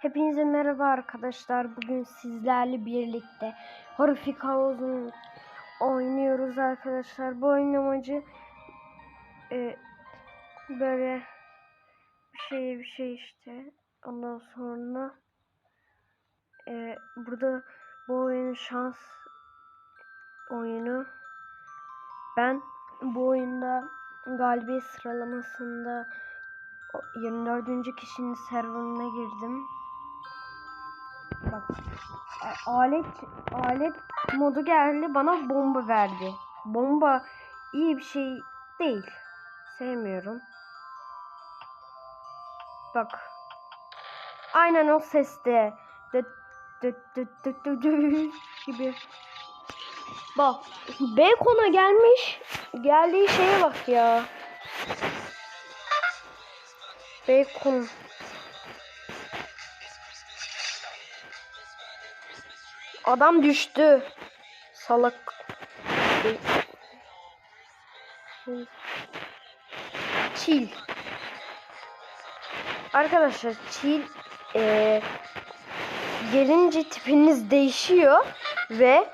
Hepinize merhaba arkadaşlar. Bugün sizlerle birlikte Horrific House'un oynuyoruz arkadaşlar. Bu oyun amacı e, böyle bir şey bir şey işte. Ondan sonra e, burada bu oyunun şans oyunu. Ben bu oyunda galibiyet sıralamasında o 24. kişinin serverına girdim. Alet alet modu geldi bana bomba verdi. Bomba iyi bir şey değil. Sevmiyorum. Bak. Aynen o seste. Dıt dıt dıt dıt dıt gibi. Bak. Bacon'a gelmiş. Geldiği şeye bak ya. Bacon. Adam düştü. Salak. Çil. Arkadaşlar çil eee gelince tipiniz değişiyor ve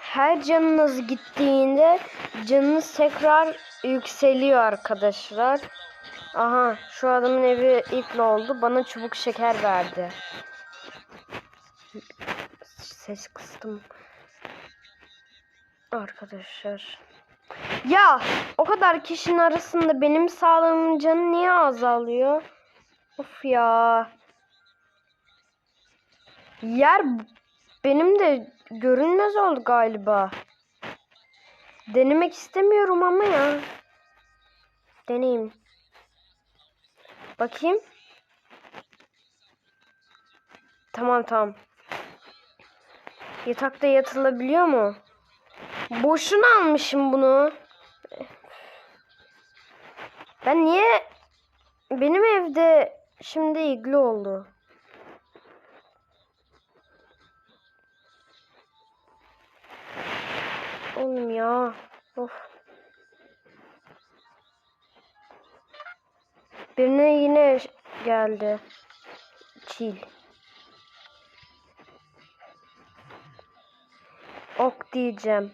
her canınız gittiğinde canınız tekrar yükseliyor arkadaşlar. Aha şu adamın evi iple oldu. Bana çubuk şeker verdi. Ses kıstım. Arkadaşlar. Ya o kadar kişinin arasında benim sağlığımın canı niye azalıyor? Of ya. Yer benim de görünmez oldu galiba. Denemek istemiyorum ama ya. Deneyim. Bakayım. Tamam tamam. Yatakta yatılabiliyor mu? Boşuna almışım bunu. Ben niye benim evde şimdi iglo oldu. Oğlum ya. Of. Birine yine geldi. Çil. Ok diyeceğim.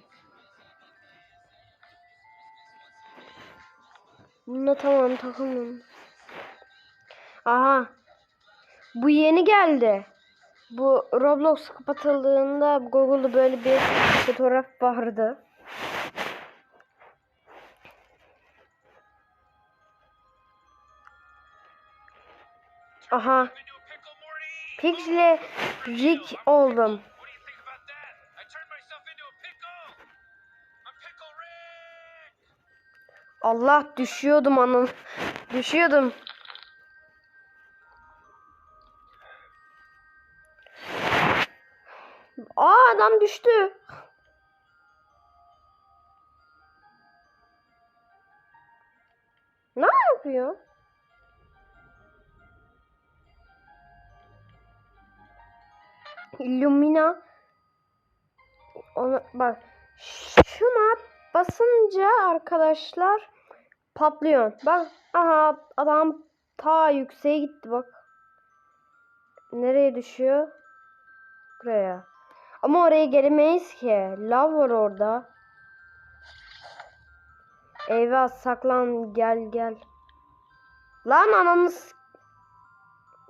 Bunda tamam takımım. Aha. Bu yeni geldi. Bu Roblox kapatıldığında Google'da böyle bir fotoğraf vardı. Aha. Pixie Rick oldum. Allah düşüyordum anam. Düşüyordum. Aa adam düştü. Ne yapıyor? Illumina ona bak şuna basınca arkadaşlar patlıyor. Bak aha adam ta yükseğe gitti bak. Nereye düşüyor? Buraya. Ama oraya gelemeyiz ki. Lav var orada. Eyvah saklan gel gel. Lan ananız.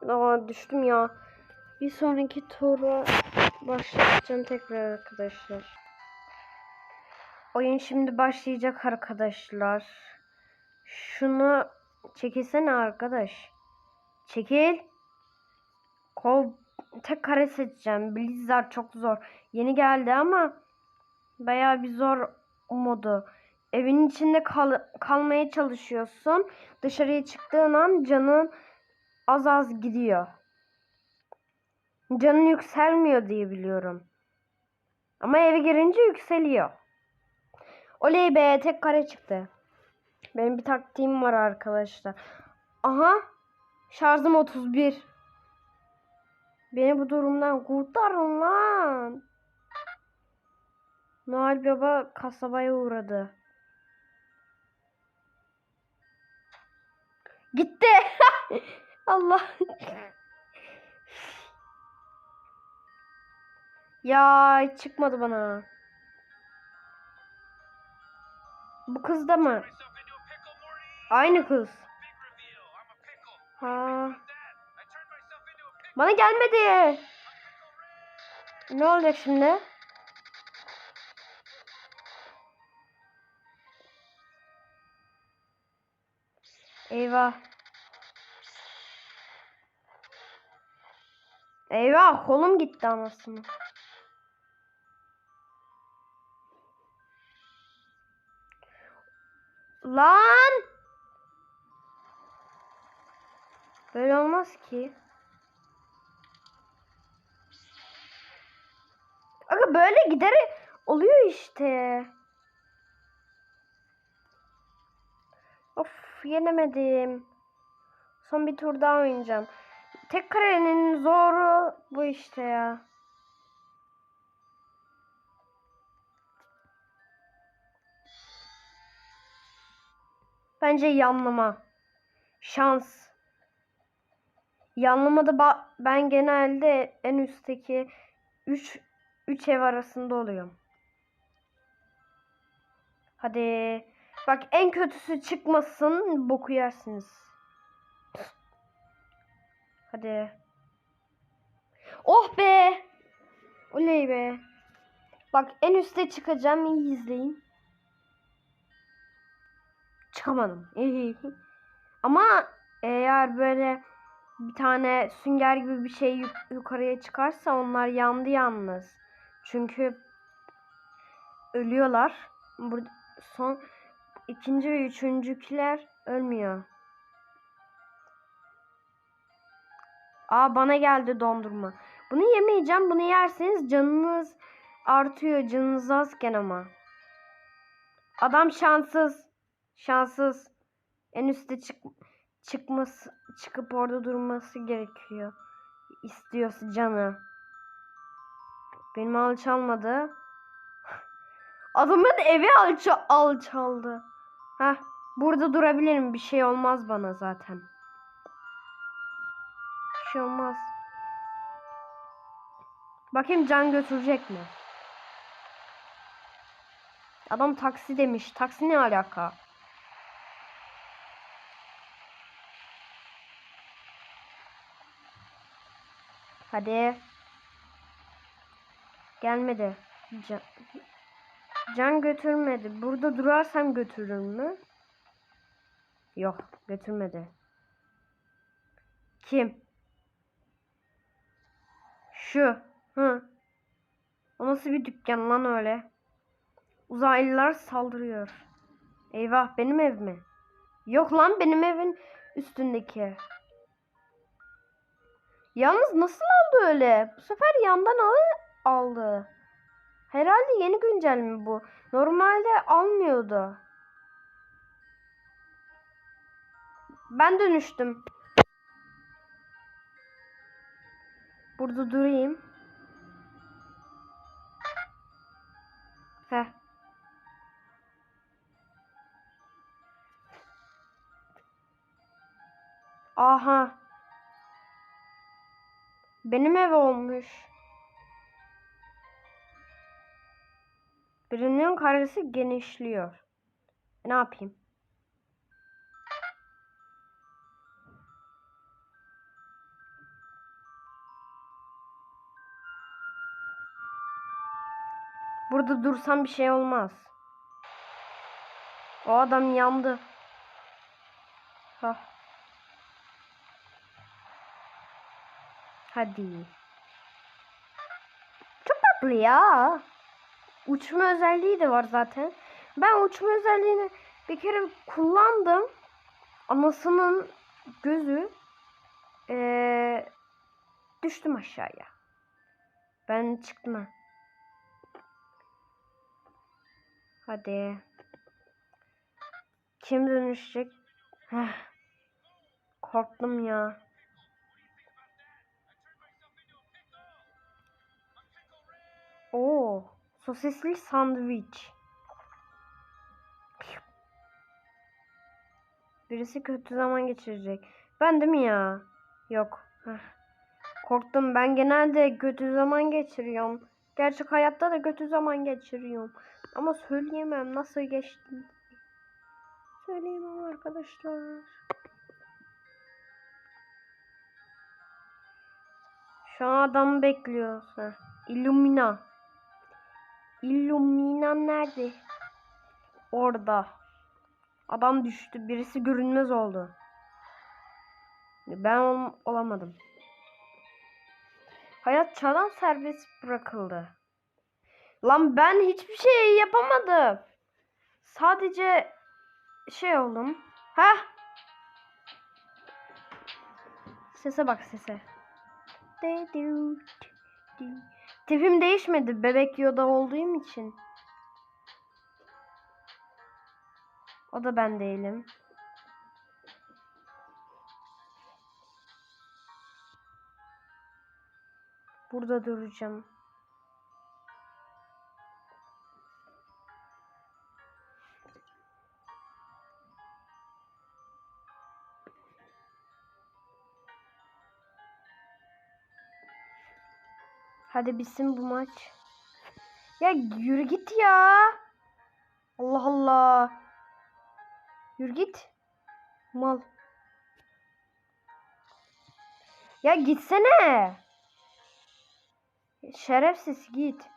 Aa düştüm ya. Bir sonraki tura başlayacağım tekrar arkadaşlar. Oyun şimdi başlayacak arkadaşlar. Şunu çekilsene arkadaş. Çekil. Kol tek kare seçeceğim. Blizzard çok zor. Yeni geldi ama bayağı bir zor modu. Evin içinde kal kalmaya çalışıyorsun. Dışarıya çıktığın an canın az az gidiyor. Canın yükselmiyor diye biliyorum. Ama eve girince yükseliyor. Oley be tek kare çıktı. Benim bir taktiğim var arkadaşlar. Aha şarjım 31. Beni bu durumdan kurtarın lan. Noel Baba kasabaya uğradı. Gitti. Allah. Ya çıkmadı bana. Bu kız da mı? Aynı kız. Ha. Bana gelmedi. Ne olacak şimdi? Eyvah. Eyvah kolum gitti anasını. Lan! Böyle olmaz ki. Aga böyle gider oluyor işte. Of yenemedim. Son bir tur daha oynayacağım. Tek karenin zoru bu işte ya. Bence yanlama. Şans. Yanlamada ben genelde en üstteki 3 3 ev arasında oluyorum. Hadi. Bak en kötüsü çıkmasın boku yersiniz. Hadi. Oh be. Oley be. Bak en üste çıkacağım iyi izleyin. Çıkamadım. Ama eğer böyle bir tane sünger gibi bir şey yuk- yukarıya çıkarsa onlar yandı yalnız. Çünkü ölüyorlar. Burada son ikinci ve üçüncükiler ölmüyor. Aa bana geldi dondurma. Bunu yemeyeceğim. Bunu yerseniz canınız artıyor. Canınız azken ama. Adam şanssız. Şanssız. En üstte çık çıkması çıkıp orada durması gerekiyor. İstiyorsa canı. Benim alçalmadı. Adamın evi alça alçaldı. Heh, burada durabilirim. Bir şey olmaz bana zaten. Bir şey olmaz. Bakayım can götürecek mi? Adam taksi demiş. Taksi ne alaka? Hadi. Gelmedi. Can, can götürmedi. Burada durarsam götürür mü? Yok, götürmedi. Kim? Şu. Hı. O nasıl bir dükkan lan öyle? Uzaylılar saldırıyor. Eyvah benim ev mi? Yok lan benim evin üstündeki. Yalnız nasıl aldı öyle? Bu sefer yandan al aldı. Herhalde yeni güncelleme bu. Normalde almıyordu. Ben dönüştüm. Burada durayım. Heh. Aha. Benim ev olmuş. Birinin karesi genişliyor. Ne yapayım? Burada dursam bir şey olmaz. O adam yandı. Hah. Hadi. Çok tatlı ya. Uçma özelliği de var zaten. Ben uçma özelliğini bir kere kullandım. Anasının gözü ee, düştüm aşağıya. Ben çıktım ha. Hadi. Kim dönüşecek? Heh. Korktum ya. Oo, sosisli sandviç. Birisi kötü zaman geçirecek. Ben değil mi ya? Yok. Korktum. Ben genelde kötü zaman geçiriyorum. Gerçek hayatta da kötü zaman geçiriyorum. Ama söyleyemem nasıl geçti. Söyleyemem arkadaşlar. Şu an adamı bekliyoruz. Heh. Illumina. Illumina nerede? Orada. Adam düştü. Birisi görünmez oldu. Ben ol- olamadım. Hayat çağdan serbest bırakıldı. Lan ben hiçbir şey yapamadım. Sadece şey oldum. Ha? Sese bak sese. Tipim değişmedi bebek yoda olduğum için. O da ben değilim. Burada duracağım. Hadi bitsin bu maç. Ya yürü git ya. Allah Allah. Yürü git. Mal. Ya gitsene. Şerefsiz git.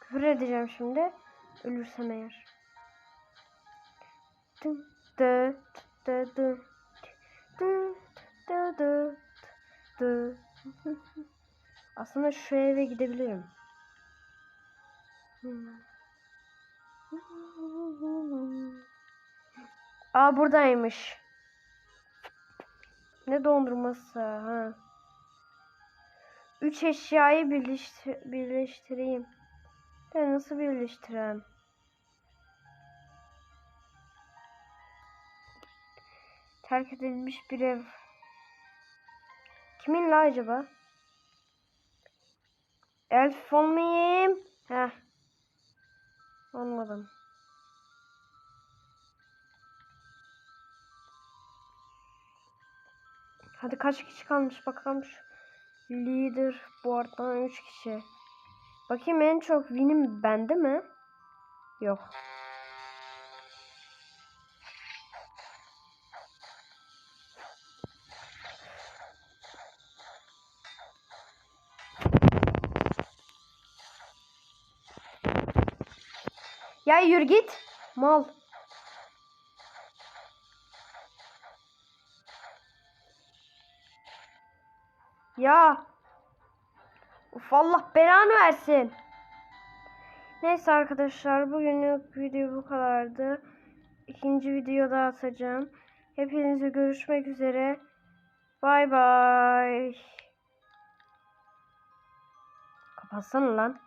Küfür edeceğim şimdi. Ölürsem eğer. Tın tı tı tı tı tı tı tı aslında şu eve gidebilirim. Aa buradaymış. Ne dondurması ha. Üç eşyayı birleştir birleştireyim. Ben nasıl birleştireyim? Terk edilmiş bir ev. Kimin la acaba? Elf olmayayım. Heh. Olmadım. Hadi kaç kişi kalmış bakalım şu. Leader board'dan 3 kişi. Bakayım en çok winim bende mi? Yok. Ya yürü git. Mal. Ya. Uf Allah belanı versin. Neyse arkadaşlar bugünlük video bu kadardı. İkinci videoda atacağım. Hepinize görüşmek üzere. Bay bay. Kapatsana lan.